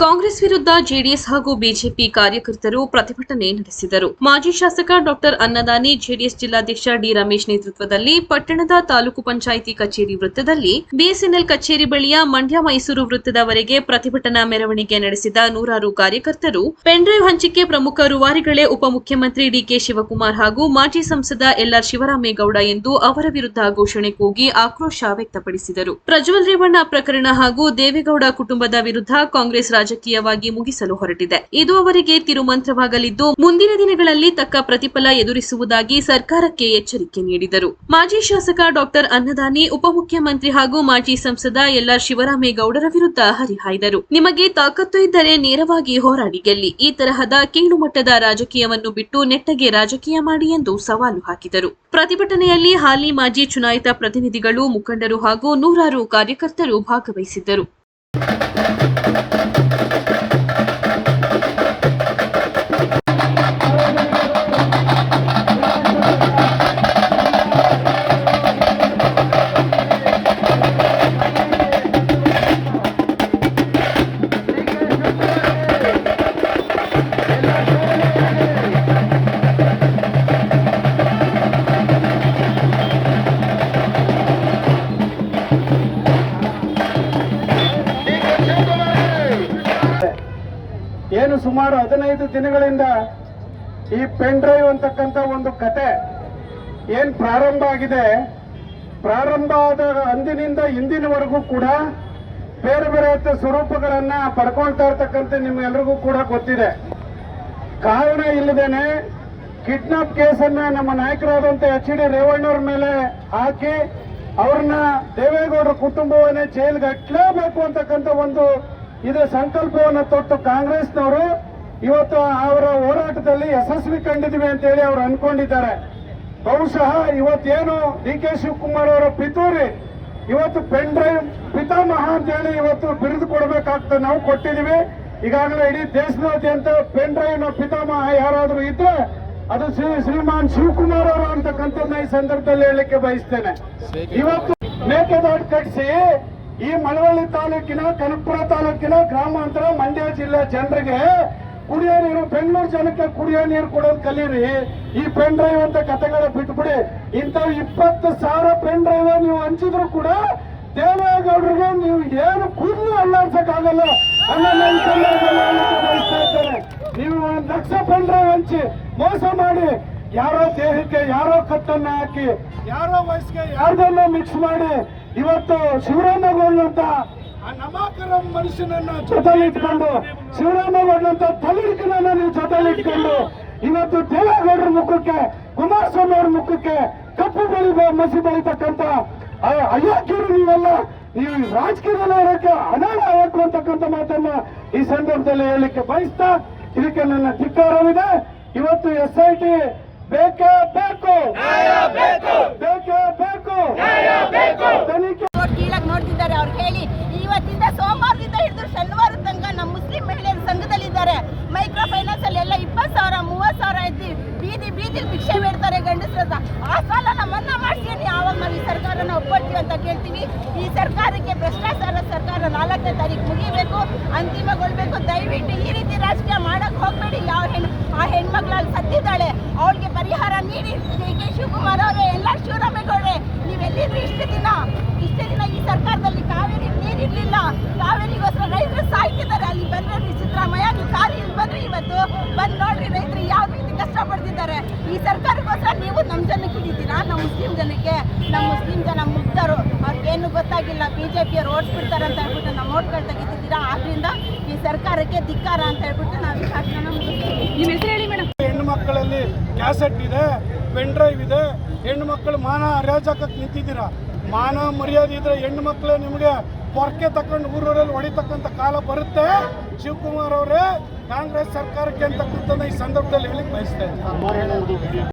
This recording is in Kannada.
ಕಾಂಗ್ರೆಸ್ ವಿರುದ್ಧ ಜೆಡಿಎಸ್ ಹಾಗೂ ಬಿಜೆಪಿ ಕಾರ್ಯಕರ್ತರು ಪ್ರತಿಭಟನೆ ನಡೆಸಿದರು. ಮಾಜಿ ಶಾಸಕ ಡಾಕ್ಟರ್ ಅನ್ನದಾನಿ ಜೆಡಿಎಸ್ ಜಿಲ್ಲಾಧ್ಯಕ್ಷ ಡಿ ರಮೇಶ್ ನೇತೃತ್ವದಲ್ಲಿ ಪಟ್ಟಣದ ತಾಲೂಕು ಪಂಚಾಯಿತಿ ಕಚೇರಿ ವೃತ್ತದಲ್ಲಿ ಬಿಎಸ್ಎನ್ಎಲ್ ಕಚೇರಿ ಬಳಿಯ ಮಂಡ್ಯ ಮೈಸೂರು ವೃತ್ತದವರೆಗೆ ಪ್ರತಿಭಟನಾ ಮೆರವಣಿಗೆ ನಡೆಸಿದ ನೂರಾರು ಕಾರ್ಯಕರ್ತರು, ಪೆನ್ಡ್ರೈವ್ ಹಂಚಿಕೆ ಪ್ರಮುಖ ರೂವಾರಿಗಳೇ ಉಪಮುಖ್ಯಮಂತ್ರಿ ಡಿಕೆ ಶಿವಕುಮಾರ್ ಹಾಗೂ ಮಾಜಿ ಸಂಸದ ಎಲ್ಆರ್ ಶಿವರಾಮೇಗೌಡ ಎಂದು ಅವರ ವಿರುದ್ಧ ಘೋಷಣೆ ಕೂಗಿ ಆಕ್ರೋಶ ವ್ಯಕ್ತಪಡಿಸಿದರು. ಪ್ರಜ್ವಲ್ ರೇವಣ್ಣ ಪ್ರಕರಣ ಹಾಗೂ ದೇವೇಗೌಡ ಕುಟುಂಬದ ವಿರುದ್ಧ ಕಾಂಗ್ರೆಸ್ ರಾಜಕೀಯವಾಗಿ ಮುಗಿಸಲು ಹೊರಟಿದೆ. ಇದು ಅವರಿಗೆ ತಿರುಮಂತ್ರವಾಗಲಿದ್ದು, ಮುಂದಿನ ದಿನಗಳಲ್ಲಿ ತಕ್ಕ ಪ್ರತಿಫಲ ಎದುರಿಸುವುದಾಗಿ ಸರ್ಕಾರಕ್ಕೆ ಎಚ್ಚರಿಕೆ ನೀಡಿದರು. ಮಾಜಿ ಶಾಸಕ ಡಾಕ್ಟರ್ ಅನ್ನದಾನಿ, ಉಪಮುಖ್ಯಮಂತ್ರಿ ಹಾಗೂ ಮಾಜಿ ಸಂಸದ ಎಲ್ಲ ಶಿವರಾಮೇಗೌಡರ ವಿರುದ್ಧ ಹರಿಹಾಯ್ದರು. ನಿಮಗೆ ತಾಕತ್ತು ಇದ್ದರೆ ನೇರವಾಗಿ ಹೋರಾಡಿ ಗೆಲ್ಲಿ. ಈ ತರಹದ ಕೀಳುಮಟ್ಟದ ರಾಜಕೀಯವನ್ನು ಬಿಟ್ಟು ನೆಟ್ಟಗೆ ರಾಜಕೀಯ ಮಾಡಿ ಎಂದು ಸವಾಲು ಹಾಕಿದರು. ಪ್ರತಿಭಟನೆಯಲ್ಲಿ ಹಾಲಿ ಮಾಜಿ ಚುನಾಯಿತ ಪ್ರತಿನಿಧಿಗಳು, ಮುಖಂಡರು ಹಾಗೂ ನೂರಾರು ಕಾರ್ಯಕರ್ತರು ಭಾಗವಹಿಸಿದ್ದರು. ಏನು ಸುಮಾರು ಹದಿನೈದು ದಿನಗಳಿಂದ ಈ ಪೆನ್ ಡ್ರೈವ್ ಅಂತಕ್ಕಂಥ ಒಂದು ಕತೆ ಏನು ಪ್ರಾರಂಭ ಆಗಿದೆ? ಪ್ರಾರಂಭ ಆದ ಅಂದಿನಿಂದ ಇಂದಿನವರೆಗೂ ಕೂಡ ಬೇರೆ ಬೇರೆ ಸ್ವರೂಪಗಳನ್ನು ಪಡ್ಕೊಳ್ತಾ ಇರ್ತಕ್ಕಂಥ ನಿಮ್ಗೆಲ್ರಿಗೂ ಕೂಡ ಗೊತ್ತಿದೆ. ಕಾರಣ ಇಲ್ಲದೇನೆ, ಕಿಡ್ನಾಪ್ ಕೇಸನ್ನ ನಮ್ಮ ನಾಯಕರಾದಂಥ ಎಚ್ ಡಿ ರೇವಣ್ಣವ್ರ ಮೇಲೆ ಹಾಕಿ ಅವ್ರನ್ನ ದೇವೇಗೌಡರ ಕುಟುಂಬವನ್ನೇ ಜೈಲ್ಗೆ ಹಟ್ಲೇಬೇಕು ಅಂತಕ್ಕಂಥ ಒಂದು ಇದು ಸಂಕಲ್ಪವನ್ನು ತೊಟ್ಟು ಕಾಂಗ್ರೆಸ್ನವರು ಇವತ್ತು ಅವರ ಹೋರಾಟದಲ್ಲಿ ಯಶಸ್ವಿ ಕಂಡಿದ್ವಿ ಅಂತೇಳಿ ಅವರು ಅನ್ಕೊಂಡಿದ್ದಾರೆ. ಬಹುಶಃ ಇವತ್ತೇನು ಡಿ ಕೆ ಶಿವಕುಮಾರ್ ಅವರ ಪಿತೂರಿ ಇವತ್ತು ಪೆನ್ ಡ್ರೈವ್ ಪಿತಾಮಹ ಅಂತೇಳಿ ಇವತ್ತು ಬಿರುದು ಕೊಡಬೇಕಾಗ್ತದೆ ನಾವು ಕೊಟ್ಟಿದ್ದೀವಿ. ಈಗಾಗಲೇ ಇಡೀ ದೇಶದಾದ್ಯಂತ ಪೆನ್ ಡ್ರೈವ್ನ ನ ಪಿತಾಮಹ ಯಾರಾದರೂ ಇದ್ರೆ ಅದು ಶ್ರೀ ಶ್ರೀಮಾನ್ ಶಿವಕುಮಾರ್ ಅವರು ಅಂತಕ್ಕಂಥದ್ದನ್ನ ಈ ಸಂದರ್ಭದಲ್ಲಿ ಹೇಳಲಿಕ್ಕೆ ಬಯಸ್ತೇನೆ. ಇವತ್ತು ಮೇಕೆದಾಟು ಕಟ್ಟಿಸಿ ಈ ಮಳವಳ್ಳಿ ತಾಲೂಕಿನ ಕನಕಪುರ ತಾಲೂಕಿನ ಗ್ರಾಮಾಂತರ ಮಂಡ್ಯ ಜಿಲ್ಲೆ ಜನರಿಗೆ ಕುಡಿಯೋ ನೀರು, ಬೆಂಗಳೂರು ಜನಕ್ಕೆ ಕುಡಿಯೋ ನೀರು ಕೊಡೋದು ಕಲೀರಿ. ಈ ಪೆನ್ ಡ್ರೈವ್ ಅಂತ ಕತೆಗಳ ಬಿಟ್ಬಿಡಿ. ಇಂಥ ಇಪ್ಪತ್ತು ಸಾವಿರ ಪೆನ್ ಡ್ರೈವ್ ನೀವು ಹಂಚಿದ್ರು ಕೂಡ ದೇವೇಗೌಡರಿಗೆ ನೀವು ಏನು ಕೂದಲು ಅಲ್ಲಾಡ್ಸಕ್ಕಾಗಲ್ಲ. ನೀವು ಒಂದು ಲಕ್ಷ ಪೆನ್ ಡ್ರೈವ್ ಹಂಚಿ ಮೋಸ ಮಾಡಿ, ಯಾರೋ ದೇಹಕ್ಕೆ, ಯಾರೋ ಕತ್ತನ್ನ ಹಾಕಿ, ಯಾರೋ ವಯಸ್ಸಿಗೆ ಯಾರ್ದನ್ನ ಮಿಕ್ಸ್ ಮಾಡಿ ಇವತ್ತು ಶಿವರಾಮೇಗೌಡನಂತ ಆ ನಮಾಕರ ಮನುಷ್ಯನನ್ನ ಜೊತೆಲಿಟ್ಕೊಂಡು ಶಿವರಾಮೇಗೌಡನಂತ ತಲೆಡ್ಕನನ್ನ ನೀವು ಜೊತೆಲಿಟ್ಕೊಂಡು ಇವತ್ತು ದೇವೇಗೌಡರ ಮುಖಕ್ಕೆ ಕುಮಾರಸ್ವಾಮಿ ಅವ್ರ ಮುಖಕ್ಕೆ ಕಪ್ಪು ಬಳಿ ಮಸಿ ಬೆಳಿತಕ್ಕಂತ ಅಯೋಗ್ಯರು ನೀವೆಲ್ಲ ನೀವು ರಾಜಕೀಯದಲ್ಲಿ ಇರೋಕ್ಕೆ ಅನಾಥ ಆಗಬೇಕು ಅಂತಕ್ಕಂಥ ಮಾತನ್ನ ಈ ಸಂದರ್ಭದಲ್ಲಿ ಹೇಳಲಿಕ್ಕೆ ಬಯಸ್ತಾ ಇದಕ್ಕೆ ನನ್ನ ಧಿಕ್ಕಾರವಿದೆ. ಇವತ್ತು ಎಸ್ ಐ ಟಿ ಬೇಕೇ ಬೇಕು. ಬೇಕೇ ಕೀಳಾಗಿ ನೋಡ್ತಿದ್ದಾರೆ, ಅವ್ರು ಹೇಳಿ. ಇವತ್ತಿಂದ ಸೋಮವಾರದಿಂದ ಹಿಡಿದು ಶನಿವಾರ ತನಕ ನಮ್ಮ ಮುಸ್ಲಿಂ ಮಹಿಳೆಯರ ಸಂಘದಲ್ಲಿದ್ದಾರೆ. ಮೈಕ್ರೋ ಫೈನಾನ್ಸ್ ಅಲ್ಲಿ ಎಲ್ಲ ಇಪ್ಪತ್ತು ಸಾವಿರ, ಮೂವತ್ತು ಸಾವಿರ ಐತಿ ಬೀದಿ ಬೀದಿ ಭಿಕ್ಷೆ ಬೇಡ್ತಾರೆ ಗಂಡಸ್ರದ ಆ ಸಾಲ ನಮ್ಮನ್ನ ಮಾಡ್ತೀನಿ. ಆವಾಗ ನಾವು ಈ ಸರ್ಕಾರನ ಒಪ್ಕೊಳ್ತೀವಿ ಅಂತ ಕೇಳ್ತೀವಿ. ಈ ಸರ್ಕಾರಕ್ಕೆ ಸರ್ಕಾರ ನಾಲ್ಕನೇ ತಾರೀಕು ಮುಗಿಬೇಕು, ಅಂತಿಮಗೊಳ್ಬೇಕು. ದಯವಿಟ್ಟು ಈ ರೀತಿ ರಾಜಕೀಯ ಮಾಡಕ್ ಹೋಗ್ಬೇಡಿ. ಯಾವ ಹೆಣ್ಣು ಆ ಹೆಣ್ಮಕ್ಳಲ್ಲಿ ಸತ್ತಿದ್ದಾಳೆ, ಅವಳಿಗೆ ಪರಿಹಾರ ನೀಡಿ. ಡಿ ಕೆ ಶಿವಕುಮಾರ್ ಅವರೇ, ಎಲ್ಲ ಶಿವರಾಮೇಗೌಡ್ರೆ, ನೀವೆಲ್ಲಿದ್ರು ಇಷ್ಟು ದಿನ? ಇಷ್ಟು ದಿನ ಈ ಸರ್ಕಾರದಲ್ಲಿ ಕಾವೇರಿ ನೀರಿರ್ಲಿಲ್ಲ. ಕಾವೇರಿಗೋಸ್ಕರ ರೈತರು ಸಾಯ್ತಿದ್ದಾರೆ. ಅಲ್ಲಿ ಬಂದ್ರಿ ಸಿದ್ದರಾಮಯ್ಯ ನೀವು ಕಾರಿ ಇಲ್ಲಿ ಬಂದ್ರಿ ಇವತ್ತು. ಬಂದ್ ನೋಡ್ರಿ ರೈತರು ಯಾವ ರೀತಿ ಕಷ್ಟಪಡ್ತಿದ್ದಾರೆ ಈ ಸರ್ಕಾರಕ್ಕೋಸ್ಕರ ನೀವು ನಮ್ಮ ಜನಕ್ಕೆ ಹಿಡಿತೀರಾ? ನಮ್ಮ ಮುಸ್ಲಿಂ ಜನಕ್ಕೆ? ನಮ್ಮ ಮುಸ್ಲಿಂ ಜನ ಗೊತ್ತಾಗಿಲ್ಲ ಬಿ ಜೆ ಪಿಯವ್ರು ಓಡಿಸ್ಬಿಡ್ತಾರೆ ಅಂತ ಹೇಳ್ಬಿಟ್ಟು ನಮ್ಮ ಓಟ್ಗಳು ತೆಗಿತಿದ್ದೀರಾ? ಆದ್ರಿಂದ ಈ ಸರ್ಕಾರಕ್ಕೆ ಧಿಕ್ಕಾರ ಅಂತ ಹೇಳ್ಬಿಟ್ಟು ನಾವು ಈ ಭಾಷಣ ನಿಮ್ಮ ಹೆಸರು ಹೇಳಿ ಮೇಡಮ್. ಹೆಣ್ಣು ಮಕ್ಕಳಲ್ಲಿ ಕ್ಯಾಸೆಟ್ ಇದೆ ಪೆನ್ ಡ್ರೈವ್ ಇದೆ. ಹೆಣ್ಣು ಮಕ್ಕಳು ಮಾನ ಅರಾಜಕ ನಿಂತಿದ್ದೀರಾ? ಮಾನ ಮರ್ಯಾದೆ ಇದ್ರೆ ಹೆಣ್ಣು ಮಕ್ಕಳು ನಿಮಗೆ ಪೊರ್ಕೆ ತಕೊಂಡು ಊರೂರಲ್ಲಿ ಹೊಡಿತಕ್ಕಂಥ ಕಾಲ ಬರುತ್ತೆ. ಶಿವಕುಮಾರ್ ಅವರೇ ಕಾಂಗ್ರೆಸ್ ಸರ್ಕಾರಕ್ಕೆ ಅಂತಕ್ಕಂಥದ್ದು ಈ ಸಂದರ್ಭದಲ್ಲಿ ಹೇಳಿಕ್ ಬಯಸ್ತಾ ಇದ್ದೀನಿ.